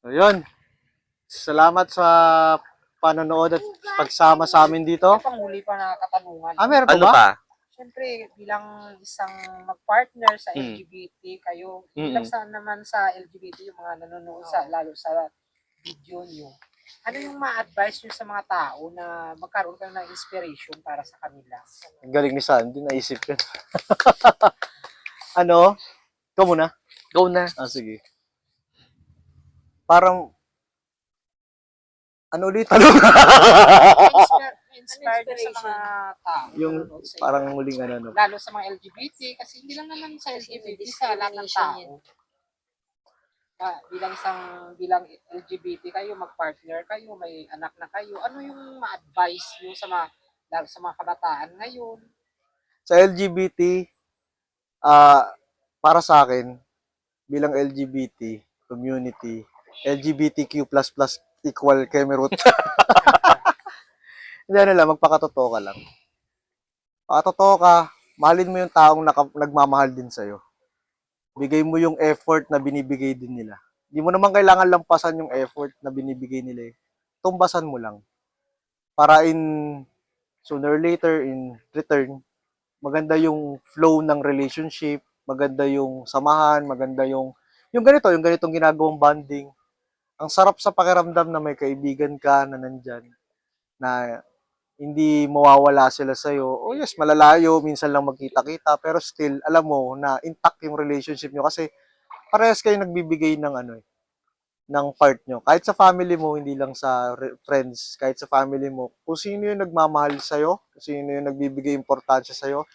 So, yun. Salamat sa panonood at pagsama sa amin dito. Ito pang huli pa na katanungan. Ah, meron pa Ano ba? pa? Siyempre, bilang isang mag-partner sa Mm. LGBT kayo, Mm-mm. bilang sa naman sa LGBT, yung mga nanonood sa, lalo sa video nyo, ano yung ma-advise nyo sa mga tao na magkaroon kayo ng inspiration para sa kanila? Ang galing ni Sandy, naisip yun. ano? Ikaw muna. Go na. Ah, sige. Parang, ano ulit? Ano? Inspire, inspired sa mga tao. yung parang muling ano, no? lalo sa mga LGBT, kasi hindi lang naman sa LGBT, sa lahat ng tao. Ah, bilang isang bilang LGBT kayo, mag-partner kayo, may anak na kayo, ano yung ma-advise nyo sa mga lalo sa mga kabataan ngayon? Sa LGBT, ah, para sa akin, bilang LGBT community, LGBTQ++ equal Kemerut. Hindi ano lang, magpakatotoo ka lang. Pakatotoo ka, mahalin mo yung taong naka, nagmamahal din sa'yo. Bigay mo yung effort na binibigay din nila. Hindi mo naman kailangan lampasan yung effort na binibigay nila eh. Tumbasan mo lang. Para in sooner or later, in return, maganda yung flow ng relationship, maganda yung samahan, maganda yung yung ganito, yung ganitong ginagawang bonding. Ang sarap sa pakiramdam na may kaibigan ka na nandyan, na hindi mawawala sila sa'yo. Oh yes, malalayo, minsan lang magkita-kita, pero still, alam mo na intact yung relationship nyo kasi parehas kayo nagbibigay ng ano eh, ng part nyo. Kahit sa family mo, hindi lang sa friends, kahit sa family mo, kung sino yung nagmamahal sa'yo, kung sino yung nagbibigay importansya sa'yo,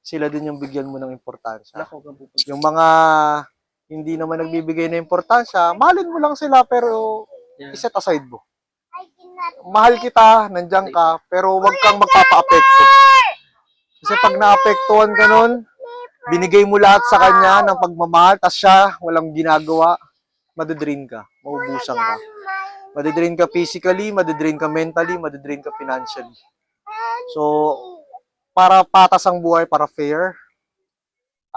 sila din yung bigyan mo ng importansya. Yung mga hindi naman nagbibigay ng importansya, mahalin mo lang sila pero iset aside mo. Mahal kita, nandiyan ka, pero wag kang magpapa-apekto. Kasi pag naapektuhan ka nun, binigay mo lahat sa kanya ng pagmamahal, tas siya walang ginagawa, madidrain ka, maubusan ka. Madidrain ka physically, madidrain ka mentally, madidrain ka financially. So, para patas ang buhay, para fair,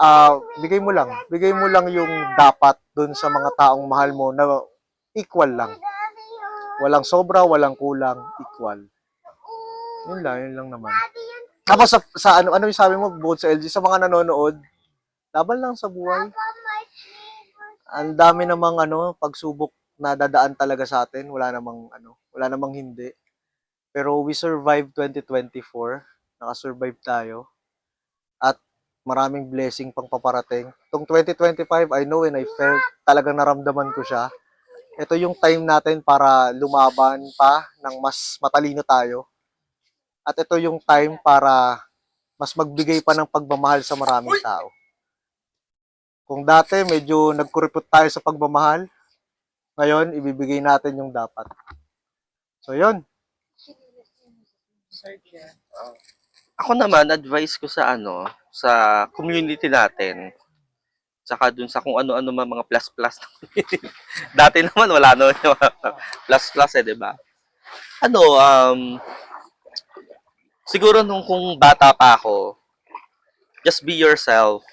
ah bigay mo lang. Bigay mo lang yung dapat dun sa mga taong mahal mo na equal lang. Walang sobra, walang kulang, equal. Yun lang, yun lang naman. Tapos sa, sa ano, ano yung sabi mo, bukod sa LG, sa mga nanonood, laban lang sa buhay. Ang dami namang ano, pagsubok na dadaan talaga sa atin. Wala namang ano, wala namang hindi. Pero we survived 2024. Nakasurvive tayo. Maraming blessing pang paparating. Itong 2025, I know and I felt, talagang naramdaman ko siya. Ito yung time natin para lumaban pa ng mas matalino tayo. At ito yung time para mas magbigay pa ng pagmamahal sa maraming tao. Kung dati medyo nagkuripot tayo sa pagmamahal, ngayon ibibigay natin yung dapat. So yun. Sir Jeff? Ako naman, advice ko sa ano, sa community natin, saka dun sa kung ano-ano man mga plus-plus. Dati naman, wala mga plus-plus eh, di ba? Ano, um, siguro nung kung bata pa ako, just be yourself.